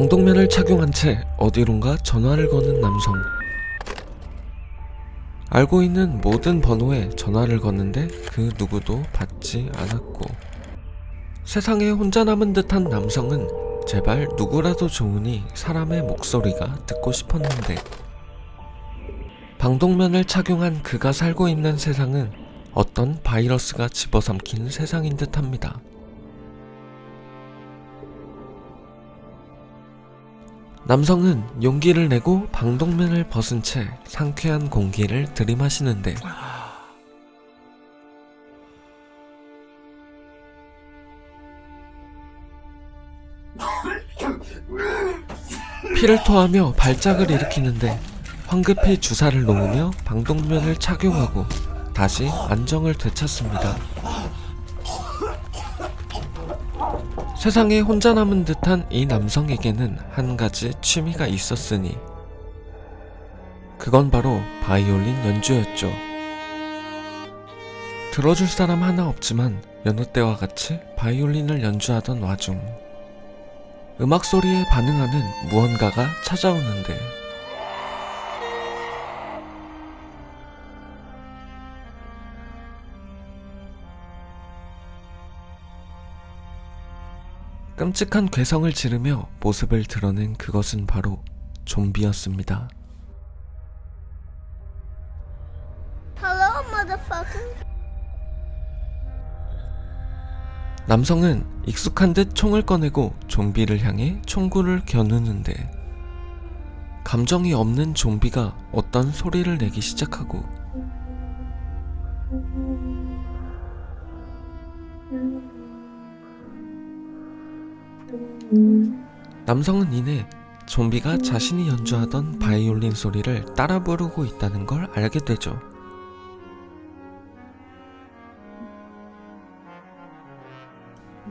방독면을 착용한 채 어디론가 전화를 거는 남성. 알고 있는 모든 번호에 전화를 거는데 그 누구도 받지 않았고 세상에 혼자 남은 듯한 남성은 제발 누구라도 좋으니 사람의 목소리가 듣고 싶었는데 방독면을 착용한 그가 살고 있는 세상은 어떤 바이러스가 집어삼킨 세상인 듯 합니다. 남성은 용기를 내고 방독면을 벗은 채 상쾌한 공기를 들이마시는데 피를 토하며 발작을 일으키는데 황급히 주사를 놓으며 방독면을 착용하고 다시 안정을 되찾습니다. 세상에 혼자 남은 듯한 이 남성에게는 한 가지 취미가 있었으니 그건 바로 바이올린 연주였죠. 들어줄 사람 하나 없지만 여느 때와 같이 바이올린을 연주하던 와중 음악 소리에 반응하는 무언가가 찾아오는데 끔찍한 괴성을 지르며 모습을 드러낸 그것은 바로 좀비였습니다. Hello, motherfucker. 남성은 익숙한 듯 총을 꺼내고 좀비를 향해 총구를 겨누는데 감정이 없는 좀비가 어떤 소리를 내기 시작하고 남성은 이내 좀비가 자신이 연주하던 바이올린 소리를 따라 부르고 있다는 걸 알게 되죠.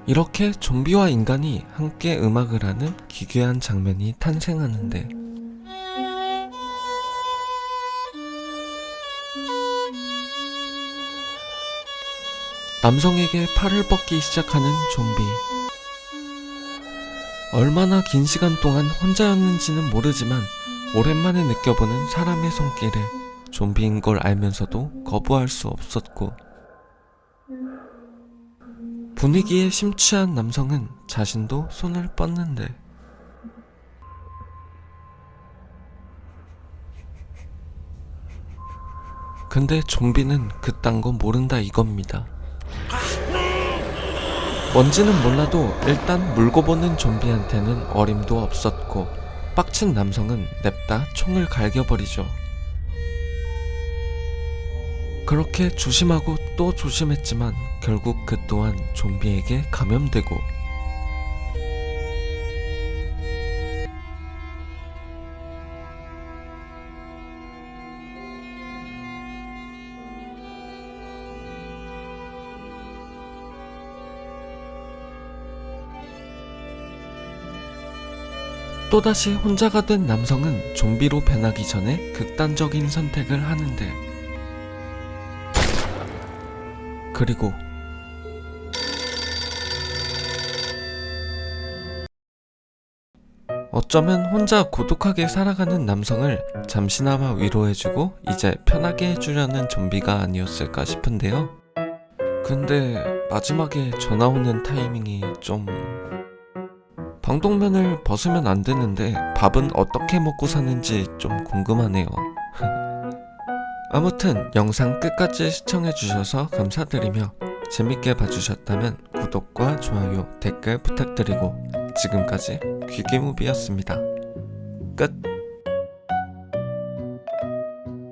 이렇게 좀비와 인간이 함께 음악을 하는 기괴한 장면이 탄생하는데 남성에게 팔을 뻗기 시작하는 좀비. 얼마나 긴 시간 동안 혼자였는지는 모르지만 오랜만에 느껴보는 사람의 손길에 좀비인 걸 알면서도 거부할 수 없었고 분위기에 심취한 남성은 자신도 손을 뻗는데 근데 좀비는 그딴 거 모른다 이겁니다. 뭔지는 몰라도 일단 물고 보는 좀비한테는 어림도 없었고 빡친 남성은 냅다 총을 갈겨버리죠. 그렇게 조심하고 또 조심했지만 결국 그 또한 좀비에게 감염되고 또다시 혼자가 된 남성은 좀비로 변하기 전에 극단적인 선택을 하는데 그리고 어쩌면 혼자 고독하게 살아가는 남성을 잠시나마 위로해주고 이제 편하게 해주려는 좀비가 아니었을까 싶은데요. 근데 마지막에 전화 오는 타이밍이 좀 방독면을 벗으면 안 되는데 밥은 어떻게 먹고 사는지 좀 궁금하네요. 아무튼 영상 끝까지 시청해주셔서 감사드리며 재밌게 봐주셨다면 구독과 좋아요, 댓글 부탁드리고 지금까지 귀기무비였습니다. 끝!